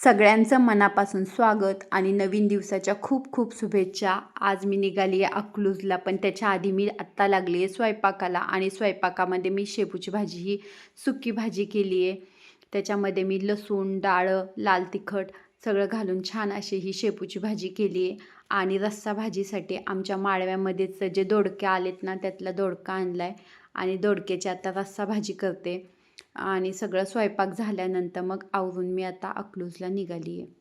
सगळ्यांचं मनापासून स्वागत आणि नवीन दिवसाच्या खूप खूप शुभेच्छा. आज मी निघाली आहे अकलूजला पण त्याच्या आधी मी आत्ता लागली आहे स्वयंपाकाला आणि स्वयंपाकामध्ये मी शेपूची भाजी ही सुकी भाजी केली आहे. त्याच्यामध्ये मी लसूण डाळं लाल तिखट सगळं घालून छान अशी ही शेपूची भाजी केली आहे. आणि रस्सा भाजीसाठी आमच्या माळव्यामध्येच जे दोडके आलेत ना त्यातला दोडका आणला आहे आणि दोडक्याची आता रस्सा भाजी करते. आणि सगळं स्वयंपाक झाल्यानंतर मग आवरून मी आता अकलूजला निघाली आहे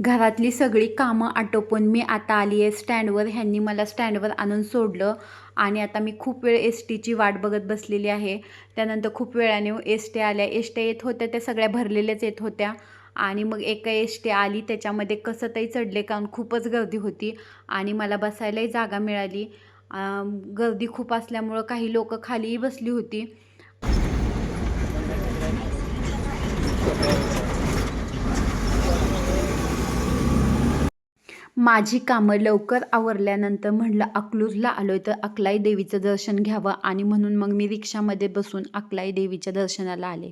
घरातली सगळी कामं आटोपून मी आता आली आहे स्टँडवर. ह्यांनी मला स्टँडवर आणून सोडलं. आणि आता मी खूप वेळ एस टीची वाट बघत बसलेली आहे. त्यानंतर खूप वेळाने एस टी आल्या. एस टी येत होत्या त्या सगळ्या भरलेल्याच येत होत्या. आणि मग एका एस टी आली. त्याच्यामध्ये कसं तरी चढले कारण खूपच गर्दी होती. आणि मला बसायलाही जागा मिळाली. गर्दी खूप असल्यामुळं काही लोक खालीही बसली होती. माझी कामं लवकर आवरल्यानंतर म्हणलं अकलूजला आलोय तर अकलाई देवीचं दर्शन घ्यावं. आणि म्हणून मग मी रिक्षामध्ये बसून अकलाई देवीच्या दर्शनाला आले.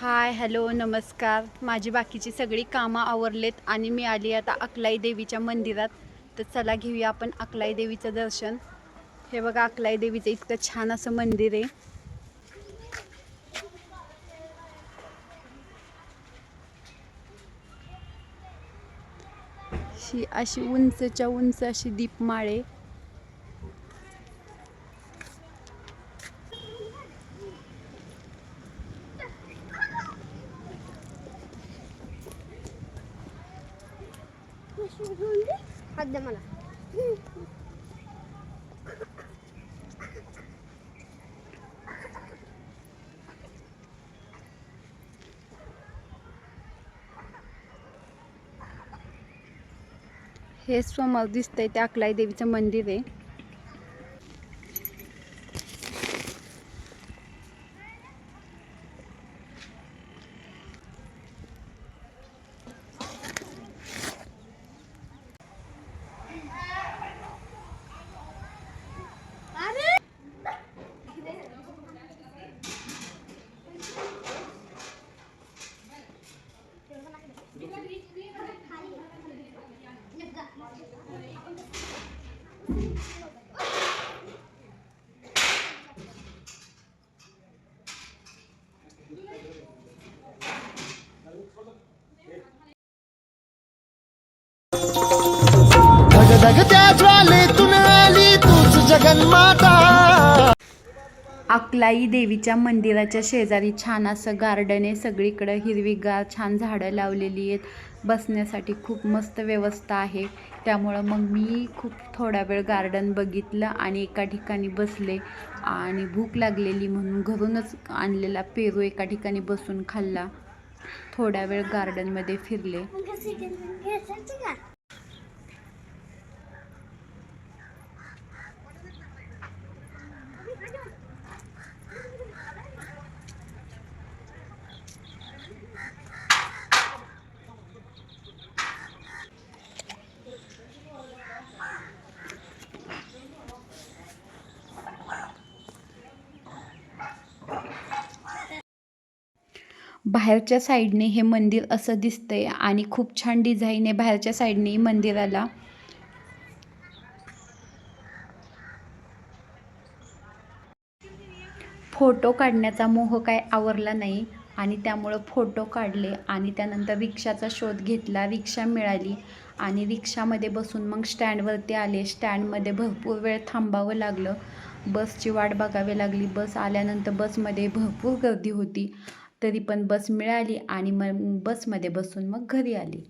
हाय हॅलो नमस्कार. माझी बाकीची सगळी कामं आवरलेत आणि मी आली आता अकलाई देवीच्या मंदिरात. तर चला घेऊया आपण अकलाई देवीचं दर्शन. हे बघा अकलाई देवीचं इतकं छान असं मंदिर आहे. अशी अशी उंचच्या उंच अशी दीपमाळे. हात द्या मला. हे समोर दिसतंय ते अकलाई देवीचं मंदिर आहे. अकलाई देवीच्या मंदिराच्या शेजारी छान असं गार्डन आहे. सगळीकडं हिरवीगार छान झाडं लावलेली आहेत. बसण्यासाठी खूप मस्त व्यवस्था आहे. त्यामुळं मग मी खूप थोडा वेळ गार्डन बघितलं आणि एका ठिकाणी बसले. आणि भूक लागलेली म्हणून घरूनच आणलेला पेरू एका ठिकाणी बसून खाल्ला. थोडा वेळ गार्डनमध्ये फिरले. बाहेरच्या साईडने हे मंदिर असं दिसतंय आणि खूप छान डिझाईन आहे बाहेरच्या साईडने मंदिराला फोटो काढण्याचा मोह काय आवरला नाही आणि त्यामुळं फोटो काढले आणि त्यानंतर रिक्षाचा शोध घेतला रिक्षा मिळाली आणि रिक्षामध्ये बसून मग स्टँडवरती आले. स्टँडमध्ये भरपूर वेळ थांबावं लागलं. बसची वाट बघावी लागली. बस आल्यानंतर बसमध्ये भरपूर गर्दी होती. तरी पण बस मिळाली आणि मग बसमध्ये बसून मग घरी आली.